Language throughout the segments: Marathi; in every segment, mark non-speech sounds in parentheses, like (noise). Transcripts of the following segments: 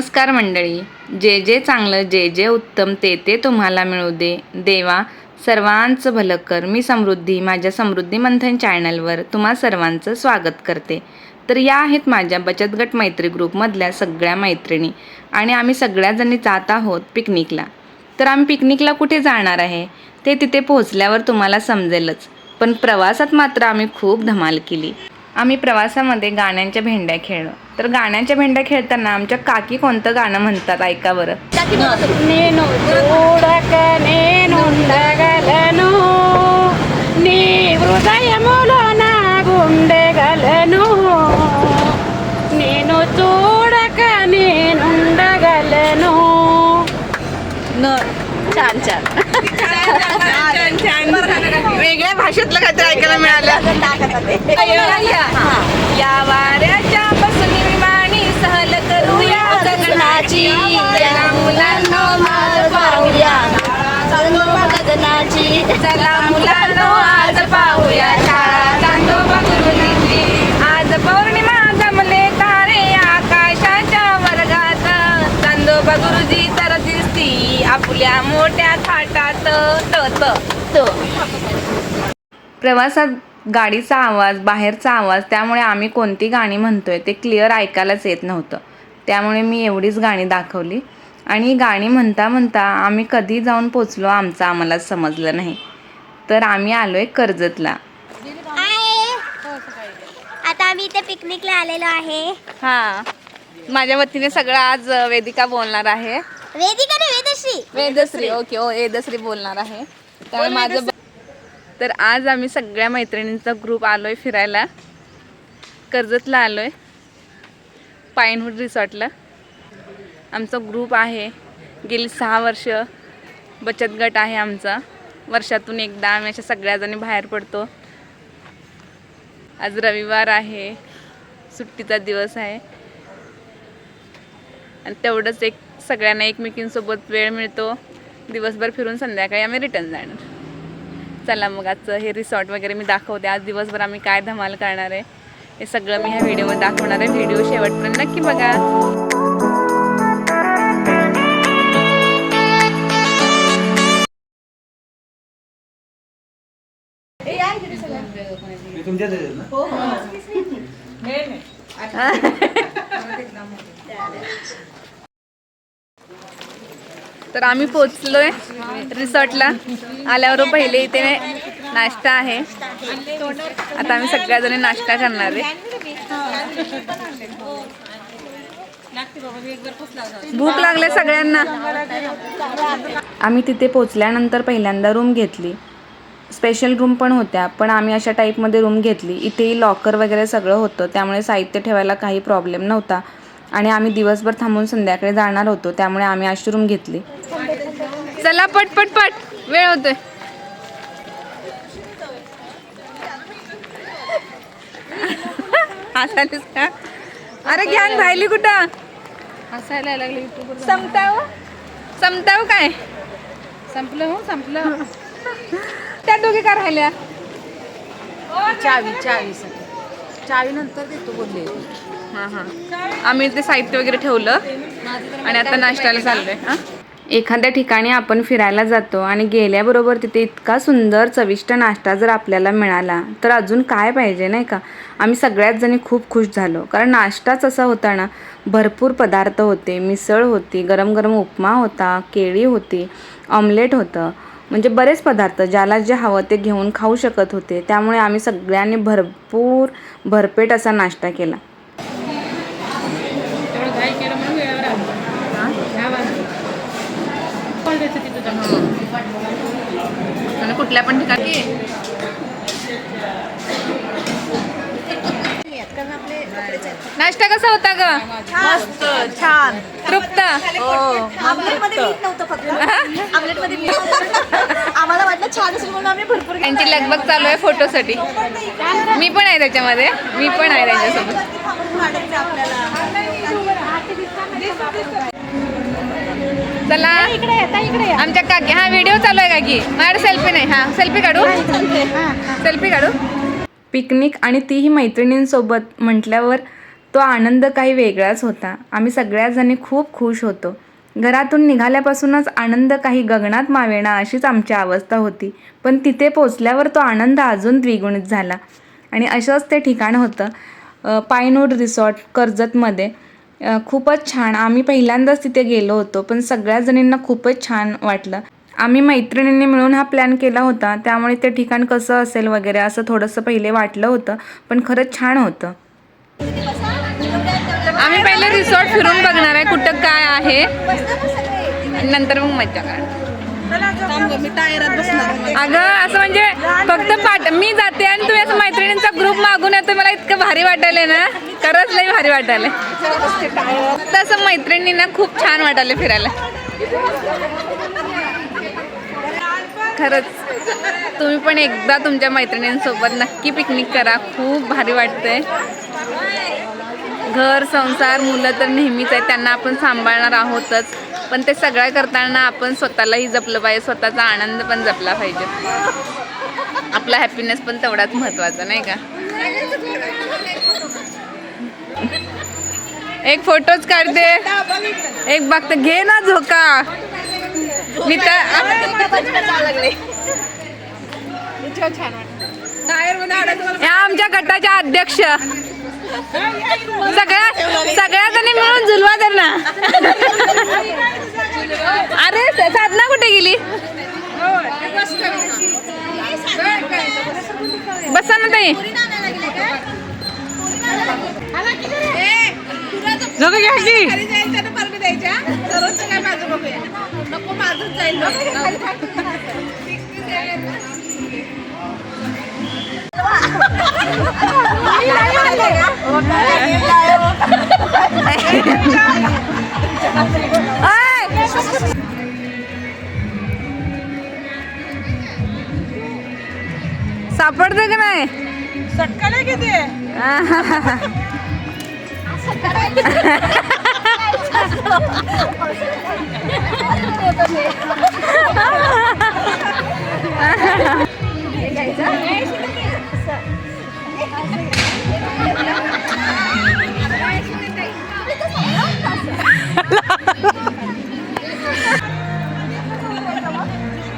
नमस्कार मंडळी. जे जे चांगलं जे जे उत्तम ते ते तुम्हाला मिळू दे. देवा सर्वांचं भलं कर. मी समृद्धी माझ्या समृद्धी मंथन चॅनलवर तुम्हा सर्वांचं स्वागत करते. तर या आहेत माझ्या बचत गट मैत्री ग्रुपमधल्या सगळ्या मैत्रिणी आणि आम्ही सगळ्याजणी जात आहोत पिकनिकला तर आम्ही पिकनिकला कुठे जाणार आहे? ते तिथे पोहोचल्यावर तुम्हाला समजेलच. पण प्रवासात मात्र आम्ही खूप धमाल केली. आम्ही प्रवासामध्ये गाण्यांच्या भेंड्या खेळलो. तर गाण्याच्या भेंड्या खेळताना आमच्या काकी कोणतं गाणं म्हणतात? ऐका बरं. छान छान. वेगळ्या भाषेतलं काहीतरी ऐकायला मिळालं. या वाऱ्याच्या गगनाची. चला मुलांनो आज पाहूया. गगनाची. चला मुलांनो आज पाहूया. चांदोबा गुरुजींची. आज पौर्णिमा जमले तारे आकाशाच्या वर्गात. चांदोबा गुरुजी तर दिसती आपल्या मोठ्या थाटात. त तो. प्रवासात गाडीचा आवाज बाहेरचा आवाज त्यामुळे आम्ही कोणती गाणी म्हणतोय ते क्लिअर ऐकायलाच येत नव्हतं. त्यामुळे मी एवढीच गाणी दाखवली. आणि गाणी म्हणता म्हणता आम्ही कधी जाऊन पोचलो आमचं आम्हालाच समजलं नाही. तर आम्ही आलोय कर्जतला. आता आम्ही इथे पिकनिकला आलेलो आहे. हां. माझ्या वतीने सगळं आज वेदिका बोलणार आहे. वेदिका नाही वेदश्री. वेदश्री ओके ओ वेदश्री बोलणार आहे. त्यामुळे माझं ब- तर आज आम्ही सगळ्या मैत्रिणींचा ग्रुप आलोय फिरायला. कर्जतला आलोय. पायनवूड रिसॉर्टला. आमचा ग्रुप आहे. गेली सहा वर्ष बचत गट आहे आमचा. वर्षातून एकदा आम्ही अशा सगळ्याजणी बाहेर पडतो. आज रविवार आहे. सुट्टीचा दिवस आहे. आणि तेवढंच एक सगळ्यांना एकमेकींसोबत वेळ मिळतो. दिवसभर फिरून संध्याकाळी आम्ही रिटर्न जाणार. चला मग आजचं हे रिसॉर्ट वगैरे मी दाखवते. आज दिवसभर आम्ही काय धमाल करणार आहे. हे सगळं मी ह्या व्हिडिओमध्ये दाखवणार आहे. व्हिडिओ शेवटपर्यंत नक्की बघा. ह्याच्यात ना? तर आम्ही पोचलोय रिसॉर्टला. आल्यावर पहिले इथे नाश्ता आहे. आता आम्ही सगळ्याजणी नाश्ता करणार आहे. भूक लागले सगळ्यांना. आम्ही तिथे पोचल्यानंतर पहिल्यांदा रूम घेतली. स्पेशल रूम पण होत्या पण आम्ही अशा टाईपमध्ये रूम घेतली. इथेही लॉकर वगैरे सगळं होतं त्यामुळे साहित्य ठेवायला काही प्रॉब्लेम नव्हता. आणि आम्ही दिवसभर थांबून संध्याकाळी जाणार होतो त्यामुळे आम्ही अशी रूम घेतली. चला पट पट पट. वेळ होतोय. हसालीस का? अरे घ्यान राहिली कुठं? हसायला लागले युट्यूबवर संपताव? संपताव काय? संपलं हो संपलं. त्या दोघी का राहिल्या? चावी चावी चावी नंतर देतो बोलले. हां हां. आम्ही ते साहित्य वगैरे ठेवलं. आणि आता नाश्त्याला चाललोय हां? एखाद्या ठिकाणी आपण फिरायला जातो आणि गेल्याबरोबर तिथे इतका सुंदर चविष्ट नाश्ता जर आपल्याला मिळाला तर अजून काय पाहिजे नाही का? आम्ही सगळ्याच जणी खूप खुश झालो. कारण नाश्ताच असा होता ना भरपूर पदार्थ होते मिसळ होती गरम गरम उपमा होता केळी होती ऑमलेट होतं. म्हणजे बरेच पदार्थ ज्याला जे हवं ते घेऊन खाऊ शकत होते. त्यामुळे आम्ही सगळ्यांनी भरपूर भरपेट असा नाश्ता केला तेवढं घाई केलं म्हणून वेळेवर आलो ह्या बाजूला कॉल द्यायचं तिथं जाऊन आणि कुठल्या पण ठिकाणी. नाश्ता कसा होता ग? मस्त छान. तृप्त. (laughs) नव्हतं. आम्हाला वाटलं छान असेल म्हणून आम्ही भरपूर. त्यांची लगबग चालू आहे फोटोसाठी. मी पण आहे त्याच्यामध्ये. मी पण आहे त्यांच्यासोबत. थांबून काढायचं आपल्याला चला आमच्या काकी हा व्हिडिओ चालू आहे काकी. माझ्याकडे सेल्फी नाही. हा सेल्फी काढू. सेल्फी काढू. पिकनिक आणि तीही मैत्रिणींसोबत म्हटल्यावर तो आनंद काही वेगळाच होता. आम्ही सगळ्याजणी खूप खुश होतो. घरातून निघाल्यापासूनच आनंद काही गगनात मावेना अशीच आमची अवस्था होती. पण तिथे पोचल्यावर तो आनंद अजून द्विगुणित झाला. आणि असंच ते ठिकाण होतं अ, पायनवूड रिसॉर्ट कर्जतमध्ये. खूपच छान. आम्ही पहिल्यांदाच तिथे गेलो होतो पण सगळ्या जणींना खूपच छान वाटलं. आम्ही मैत्रिणींनी मिळून हा प्लॅन केला होता त्यामुळे ते ठिकाण कसं असेल वगैरे असं थोडंसं पहिले वाटलं होतं पण खरंच छान होतं. आम्ही पहिले रिसॉर्ट फिरून बघणार आहे कुठं काय आहे. नंतर मग मज्जा करणार. मी टायरात बसणार अगं असं म्हणजे फक्त पाठ मी जाते आणि तुम्ही असं मैत्रिणींचा ग्रुप मागून येतो मला इतकं भारी वाटायलंय ना. खरंच लई भारी वाटायलंय. तसं मैत्रिणींना खूप छान वाटायला फिरायला. खरंच तुम्ही पण एकदा तुमच्या मैत्रिणींसोबत नक्की पिकनिक करा. खूप भारी वाटतंय. घर संसार मुलं तर नेहमीच आहे त्यांना आपण सांभाळणार आहोतच. पण ते सगळं करताना आपण स्वतःलाही जपलं पाहिजे स्वतःचा आनंद पण जपला पाहिजे. आपला हॅपीनेस पण तेवढाच महत्त्वाचा नाही का? एक फोटोच काढते. एक बघते घे ना झोका. मी तर या आमच्या गटाच्या अध्यक्ष. सगळ्या सगळ्या जणी मिळून झुलवा तर ना. अरे साधना कुठे गेली? बसा ना ताई. झोका घ्यायची सापडतं का नाही? सटकाला किती? (laughs)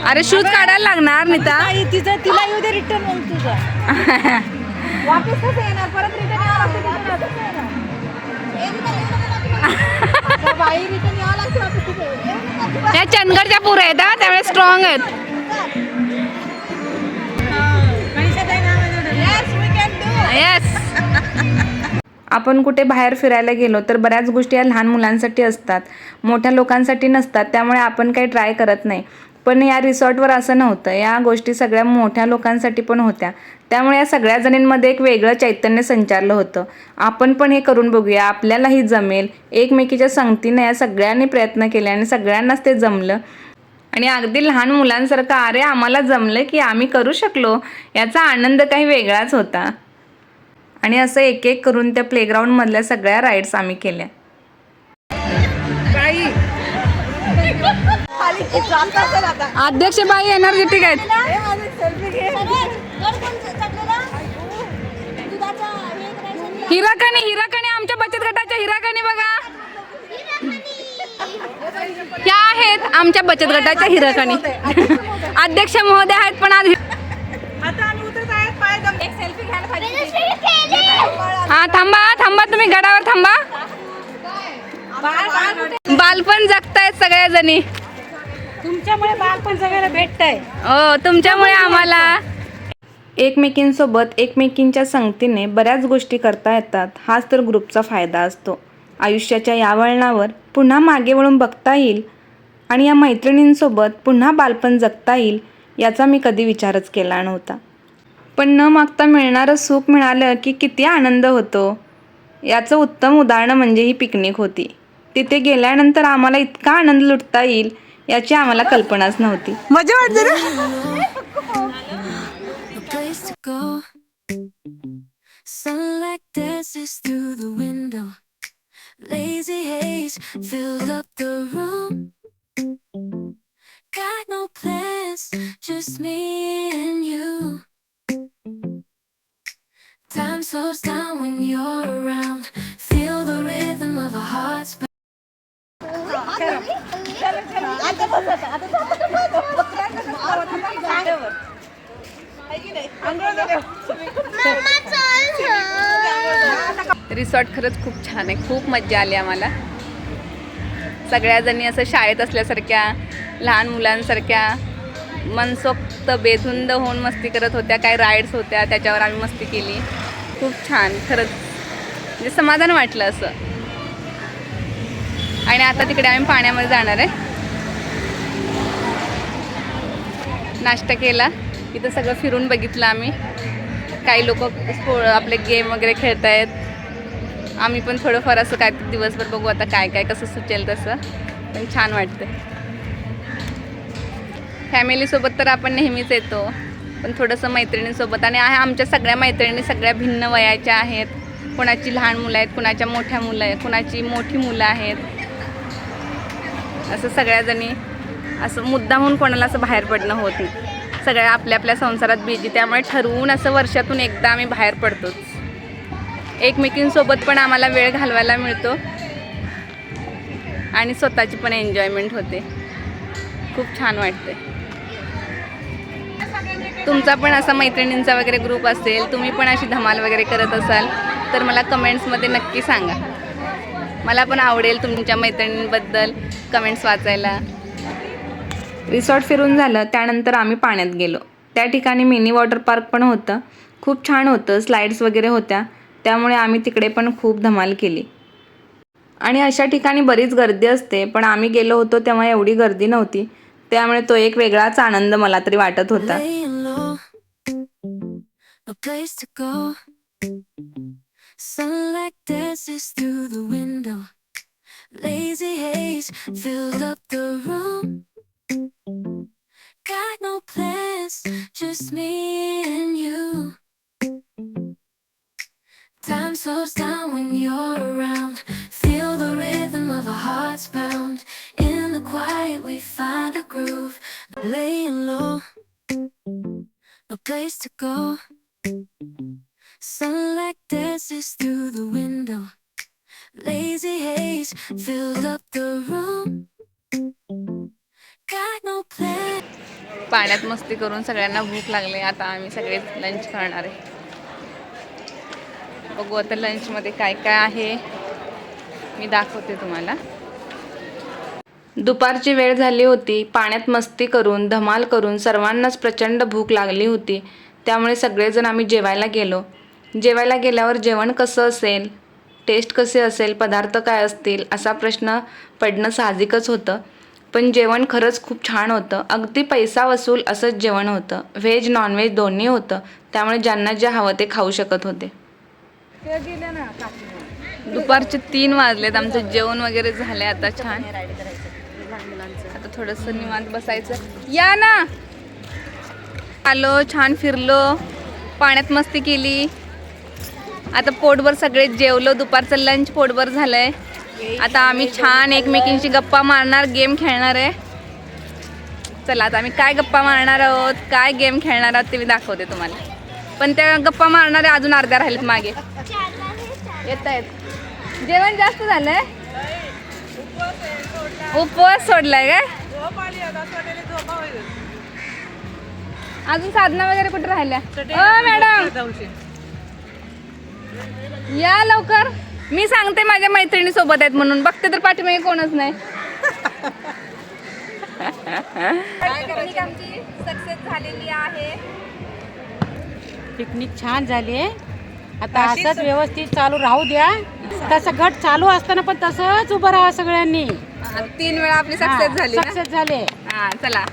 अरे शूज काढायला लागणार नीता. तिचं तिला येऊ दे रिटर्न मग तुझं. (laughs) वापस कसं येणार परत रिटर्न यावं लागतं बाई रिटर्न यावं लागतं वापस तिथे. या चंदगडच्या पुऱ्या आहेत हा, त्यामुळे स्ट्रॉंग आहेत. येस (laughs) आपण कुठे बाहेर फिरायला गेलो तर बऱ्याच गोष्टी या लहान मुलांसाठी असतात. मोठ्या लोकांसाठी नसतात त्यामुळे आपण काही ट्राय करत नाही. पण या रिसॉर्टवर असं नव्हतं. या गोष्टी सगळ्या मोठ्या लोकांसाठी पण होत्या. त्यामुळे या सगळ्या जणींमध्ये एक वेगळं चैतन्य संचारलं होतं. आपण पण हे करून बघूया. आपल्यालाही जमेल. एकमेकीच्या संगतीने या सगळ्यांनी प्रयत्न केले आणि सगळ्यांनाच ते जमलं. आणि अगदी लहान मुलांसारखं अरे आम्हाला जमलं की आम्ही करू शकलो? याचा आनंद काही वेगळाच होता. आणि असं एक एक करून त्या प्लेग्राऊंडमधल्या सगळ्या राईड्स आम्ही केल्या. अध्यक्ष बाई एनर्जेटिक आहेत हे माझे selfie घे. हिराकणी हिराकणी आमच्या बचत गटाच्या हिराकणी बघा ह्या आहेत आमच्या बचत गटाच्या हिराकणी अध्यक्ष महोदय आहेत पण आज आता आम्ही उतरत आहेत, पाय दम- एक selfie घ्यायला पाहिजे. हा थांबा थांबा तुम्ही गडावर थांबा? बालपण जगतायत सगळ्या जणी तुमच्यामुळे बालपण सगळ्याला भेटतंय. हो तुमच्यामुळे आम्हाला. एकमेकींसोबत एकमेकींच्या संगतीने बऱ्याच गोष्टी करता येतात. हाच तर ग्रुपचा फायदा असतो. आयुष्याच्या या वळणावर पुन्हा मागे वळून बघता येईल आणि या मैत्रिणींसोबत पुन्हा बालपण जगता येईल याचा मी कधी विचारच केला नव्हता. पण न मागता मिळणारं सुख मिळालं की किती आनंद होतो. याचं उत्तम उदाहरण म्हणजे ही पिकनिक होती. तिथे गेल्यानंतर आम्हाला इतका आनंद लुटता येईल याची आम्हाला कल्पनाच नव्हती. मजा वाटते ना? स्पॉट खरंच खूप छान आहे. खूप मज्जा आली आम्हाला. सगळ्याजणी असं शाळेत असल्यासारख्या लहान मुलांसारख्या मनसोक्त बेधुंद होऊन मस्ती करत होत्या. काही राईड्स होत्या त्याच्यावर आम्ही मस्ती केली. खूप छान खरंच. म्हणजे समाधान वाटलं असं. आणि आता तिकडे आम्ही पाण्यामध्ये जाणार आहे. नाश्ता केला. इथं सगळं फिरून बघितलं आम्ही. काही लोक आपले गेम वगैरे खेळत आहेत आम्ही पण थोडंफार असं काय दिवसभर बघू आता काय काय कसं सुचेल तसं. पण छान वाटतं फॅमिलीसोबत तर आपण नेहमीच येतो. पण थोडंसं मैत्रिणींसोबत आणि आहे आमच्या सगळ्या मैत्रिणी सगळ्या भिन्न वयाच्या आहेत. कुणाची लहान मुलं आहेत कुणाच्या मोठ्या मुलं आहेत कुणाची मोठी मुलं आहेत. असं सगळ्याजणी असं मुद्दाहून कोणाला असं बाहेर पडणं होत नाही. सगळ्या आपल्या आपल्या संसारात बिजी त्यामुळे ठरवून असं वर्षातून एकदा आम्ही बाहेर पडतोच. एकमेकींसोबत पण आम्हाला वेळ घालवायला मिळतो. आणि स्वतःची पण एन्जॉयमेंट होते. खूप छान वाटते तुमचा पण असा मैत्रिणींचा वगैरे ग्रुप असेल तुम्ही पण अशी धमाल वगैरे करत असाल तर मला कमेंट्समध्ये नक्की सांगा. मला पण आवडेल तुमच्या मैत्रिणींबद्दल कमेंट्स वाचायला. रिसॉर्ट फिरून झालं त्यानंतर आम्ही पाण्यात गेलो. त्या ठिकाणी मिनी वॉटर पार्क पण होतं. खूप छान होतं. स्लाईड्स वगैरे होत्या. त्यामुळे आम्ही तिकडे पण खूप धमाल केली. आणि अशा ठिकाणी बरीच गर्दी असते पण आम्ही गेलो होतो तेव्हा एवढी गर्दी नव्हती. त्यामुळे तो एक वेगळाच आनंद मला तरी वाटत होता. काय नव्हता Time slows down when you're around. Feel the rhythm of our hearts bound. In the quiet, we find a groove. Laying low, no place to go. Sunlight dances through the window. Lazy haze filled up the room. Got no plan. पाण्यात मस्ती करून सगळ्यांना भूक लागली आता आम्ही सगळे लंच करणार आहे बघू आता लंचमध्ये काय काय आहे. मी दाखवते तुम्हाला. दुपारची वेळ झाली होती. पाण्यात मस्ती करून धमाल करून सर्वांनाच प्रचंड भूक लागली होती. त्यामुळे सगळेजण आम्ही जेवायला गेलो. जेवायला गेल्यावर जेवण कसं असेल? टेस्ट कसे असेल? पदार्थ काय असतील? असा प्रश्न पडणं साहजिकच होतं. पण जेवण खरंच खूप छान होतं. अगदी पैसा वसूल असंच जेवण होतं. व्हेज नॉनव्हेज दोन्ही होतं. त्यामुळे ज्यांना जे हवं ते खाऊ शकत होते. दुपारचे तीन वाजलेत आमचं जेवण वगैरे झालंय आता छान. आता थोडंसं निवांत बसायचं. या ना! आलो छान फिरलो पाण्यात मस्ती केली. आता पोटभर सगळे जेवलो दुपारचं लंच पोटभर झालंय. आता आम्ही छान एकमेकींशी गप्पा मारणार गेम खेळणार आहे. चला आता आम्ही काय गप्पा मारणार आहोत काय गेम खेळणार आहोत ते मी दाखवते तुम्हाला. पण त्या गप्पा मारणारे अजून अर्ध्या राहिलेत मागे. येत आहेत जेवण जास्त झालंय? उपवास सोडलाय काय? अजून साधना वगैरे कुठे राहिल्या? मॅडम! या लवकर. मी सांगते माझ्या मैत्रिणी सोबत आहेत म्हणून. बघते तर पाठीमागे कोणच नाही. आमची सक्सेस झालेली आहे. पिकनिक छान झाली आहे. आता असंच व्यवस्थित चालू राहू द्या. तसं घट चालू असताना पण तसंच उभं राहा सगळ्यांनी. तीन वेळा आपली सक्सेस झाली? सक्सेस झाले हा चला.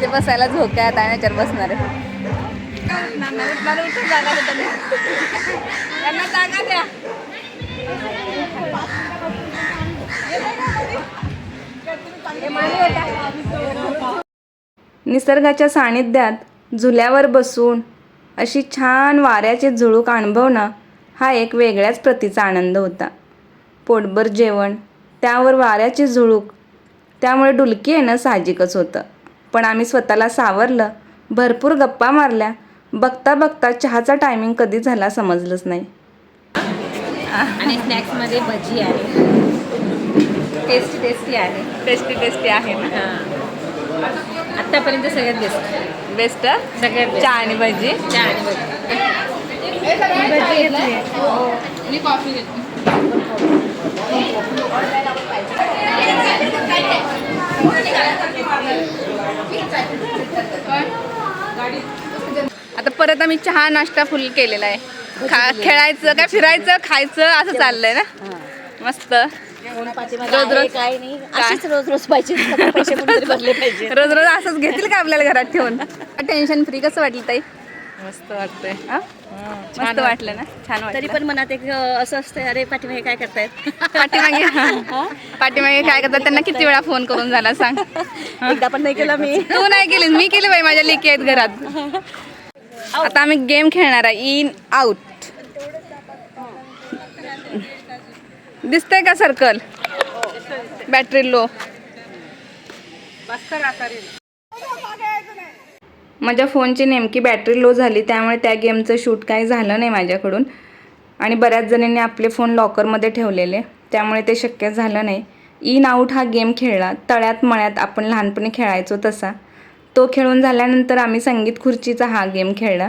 ते बसायला झोक्या आहेत आणि त्याच्यावर बसणार आहे. त्यांना जागा द्या. निसर्गाच्या सानिध्यात झुल्यावर बसून अशी छान वाऱ्याचे झुळूक अनुभवणं हा एक वेगळ्याच प्रतीचा आनंद होता. पोटभर जेवण त्यावर वाऱ्याची झुळूक त्यामुळे डुलकी येणं साहजिकच होतं. पण आम्ही स्वतःला सावरलं भरपूर गप्पा मारल्या बघता बघता चहाचा टायमिंग कधी झाला समजलंच नाही. आणि स्नॅक्समध्ये भजी आहे. टेस्टी टेस्टी आहे. टेस्टी टेस्टी आहे ना? आत्तापर्यंत सगळ्यात बेस्ट बेस्ट सगळ्यात चहा आणि भजी? चहा आणि भजी. आता परत आम्ही चहा नाश्ता फुल केलेला आहे. खा खेळायचं काय फिरायचं खायचं असं चाललंय ना? मस्त. रोज रोज काय नाही. अशीच रोज रोज पाहिजे पैसे कुठेतरी भरले पाहिजे. रोज रोज असंच घेतील का आपल्याला घरात ठेवून? टेन्शन फ्री कसं वाटलं ताई? मस्त वाटतंय. मस्त वाटलं ना? छान तरी पण मनात एक असं असतं अरे पाठीमागे काय करतायत? पाठीमागे पाठीमागे काय करतात? त्यांना किती वेळा फोन करून झाला सांग. एकदा पण नाही केला मी. तू नाही केली मी केली बाई माझ्या लेकी आहेत घरात. आता आम्ही गेम खेळणार आहे. इन आउट दिसतंय का सर्कल बॅटरी लो माझ्या फोनची नेमकी बॅटरी लो झाली त्यामुळे त्या गेमचं शूट काही झालं नाही माझ्याकडून. आणि बऱ्याच जणींनी आपले फोन लॉकरमध्ये ठेवलेले त्यामुळे ते शक्य झालं नाही. इन आऊट हा गेम खेळला. तळ्यात मळ्यात आपण लहानपणी खेळायचो तसा. तो खेळून झाल्यानंतर आम्ही संगीत खुर्चीचा हा गेम खेळला.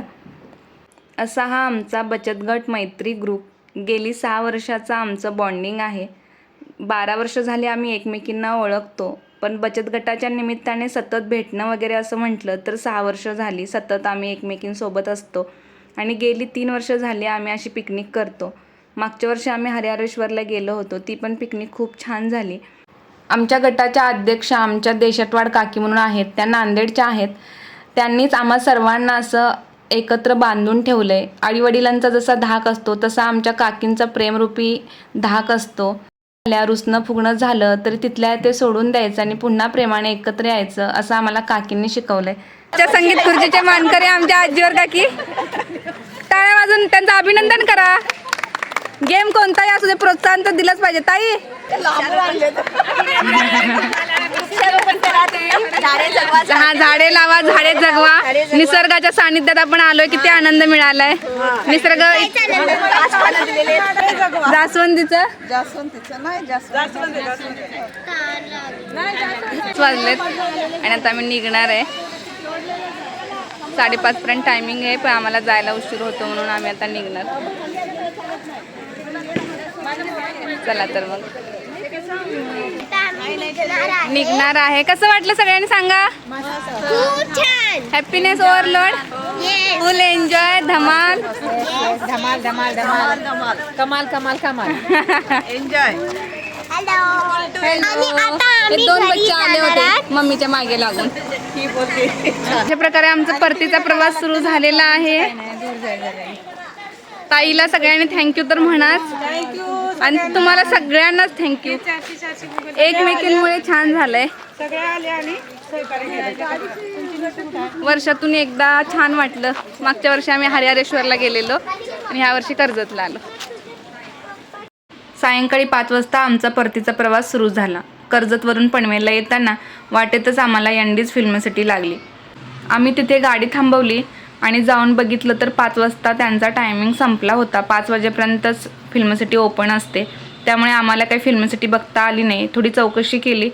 असा हा आमचा बचत गट मैत्री ग्रुप गेली सहा वर्षाचा आमचं बॉन्डिंग आहे. बारा वर्ष झाली आम्ही एकमेकींना ओळखतो. पण बचत गटाच्या निमित्ताने सतत भेटणं वगैरे असं म्हटलं तर सहा वर्ष झाली सतत आम्ही एकमेकींसोबत असतो. आणि गेली तीन वर्ष झाली आम्ही अशी पिकनिक करतो. मागच्या वर्षी आम्ही हरिहरेश्वरला गेलो होतो. ती पण पिकनिक खूप छान झाली. आमच्या गटाच्या अध्यक्षा आमच्या देशटवाड काकी म्हणून आहेत त्या नांदेडच्या आहेत. त्यांनीच आम्हा सर्वांना असं एकत्र बांधून ठेवलं आहे आईवडिलांचा जसा धाक असतो तसा आमच्या काकींचा प्रेमरूपी धाक असतो. झाल्या रुसणं फुगणं झालं तरी तिथल्या ते सोडून द्यायचं आणि पुन्हा प्रेमाने एकत्र यायचं असं आम्हाला काकींनी शिकवलंय. त्या संगीत खुर्चीचे मानकरी आमच्या आजीवर काकी. टाळ्या वाजून त्यांचं अभिनंदन करा. गेम कोणताही असू दे प्रोत्साहन तर दिलंच पाहिजे. ताई हा झाडे लावा झाडे जगवा. निसर्गाच्या सानिध्यात आपण आलोय किती आनंद मिळालाय. निसर्ग जास्वंदीचं? वाजलेत. आणि आता आम्ही निघणार आहे. साडेपाच पर्यंत टायमिंग आहे पण आम्हाला जायला उशीर होतो म्हणून आम्ही आता निघणार. चला तर मग. निघणार आहे. कसं वाटलं सगळ्यांनी सांगा? खूप छान. हॅपीनेस ओव्हरलोड फुल एन्जॉय धमाल? धमाल धमाल धमाल. कमाल कमाल कमाल. (laughs) हॅलो आणि आता आम्ही दोन बच्चे आले. होते मम्मीच्या मागे लागून. अशा प्रकारे आमचा परतीचा प्रवास सुरू झालेला आहे. ताईला सगळ्यांनी थँक्यू तर म्हणाच. आणि तुम्हाला सगळ्यांनाच थँक्यू एकमेकींमुळे छान झालंय. वर्षातून एकदा छान वाटलं. मागच्या वर्षी आम्ही हरिहरेश्वरला गेलेलो आणि ह्या वर्षी कर्जतला आलो. सायंकाळी पाच वाजता आमचा परतीचा प्रवास सुरू झाला. कर्जतवरून पनवेलला येताना वाटेतच आम्हाला एनडीज फिल्म सिटी लागली. आम्ही तिथे गाडी थांबवली. आणि जाऊन बघितलं तर पाच वाजता त्यांचा टायमिंग संपला होता. पाच वाजेपर्यंतच फिल्म सिटी ओपन असते. त्यामुळे आम्हाला काही फिल्म सिटी बघता आली नाही. थोडी चौकशी केली.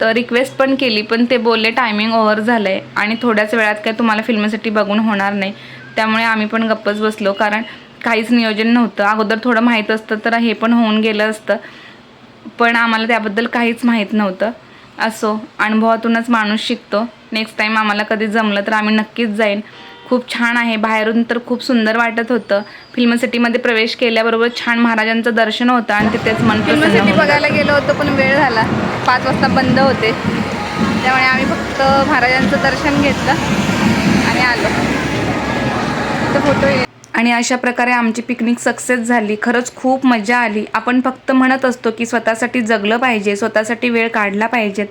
तर रिक्वेस्ट पण केली पण ते बोलले टायमिंग ओव्हर झालं आहे आणि थोड्याच वेळात काय तुम्हाला फिल्म सिटी बघून होणार नाही. त्यामुळे आम्ही पण गप्पच बसलो कारण काहीच नियोजन नव्हतं. अगोदर थोडं माहीत असतं तर हे पण होऊन गेलं असतं. पण आम्हाला त्याबद्दल काहीच माहीत नव्हतं. असो अनुभवातूनच माणूस शिकतो. नेक्स्ट टाईम आम्हाला कधी जमलं तर आम्ही नक्कीच जाईन. खूप छान आहे. बाहेरून तर खूप सुंदर वाटत होतं. फिल्म सिटीमध्ये प्रवेश केल्याबरोबर छान महाराजांचं दर्शन होतं आणि तिथेच मन फिल्म सिटी बघायला गेलो होतो पण वेळ झाला. पाच वाजता बंद होते. त्यामुळे आम्ही फक्त महाराजांचं दर्शन घेतलं आणि आलो. तर फोटो आणि अशा प्रकारे आमची पिकनिक सक्सेस झाली. खरंच खूप मजा आली. आपण फक्त म्हणत असतो की स्वतःसाठी जगलं पाहिजे स्वतःसाठी वेळ काढला पाहिजेत.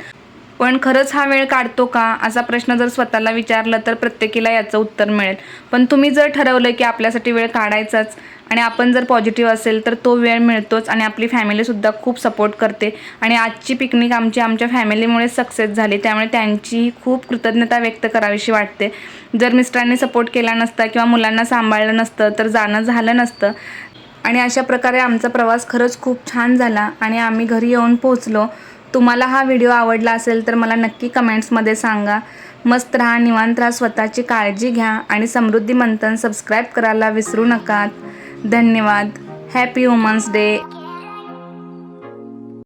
पण खरंच हा वेळ काढतो का? असा प्रश्न जर स्वतःला विचारलं तर प्रत्येकीला याचं उत्तर मिळेल. पण तुम्ही जर ठरवलं की आपल्यासाठी वेळ काढायचाच आणि आपण जर पॉझिटिव्ह असेल तर तो वेळ मिळतोच आणि आपली फॅमिलीसुद्धा खूप सपोर्ट करते. आणि आजची पिकनिक आमची आमच्या फॅमिलीमुळे सक्सेस झाली. त्यामुळे त्यांची खूप कृतज्ञता व्यक्त करावीशी वाटते. जर मिस्टरांनी सपोर्ट केला नसता किंवा मुलांना सांभाळलं नसतं तर जाणं झालं नसतं. आणि अशा प्रकारे आमचा प्रवास खरंच खूप छान झाला आणि आम्ही घरी येऊन पोहोचलो. तुम्हाला हा व्हिडिओ आवडला असेल तर मला नक्की कमेंट्समध्ये सांगा. मस्त राहा निवांत राहा स्वतःची काळजी घ्या आणि समृद्धी मंथन सबस्क्राईब करायला विसरू नका. धन्यवाद. Happy women's day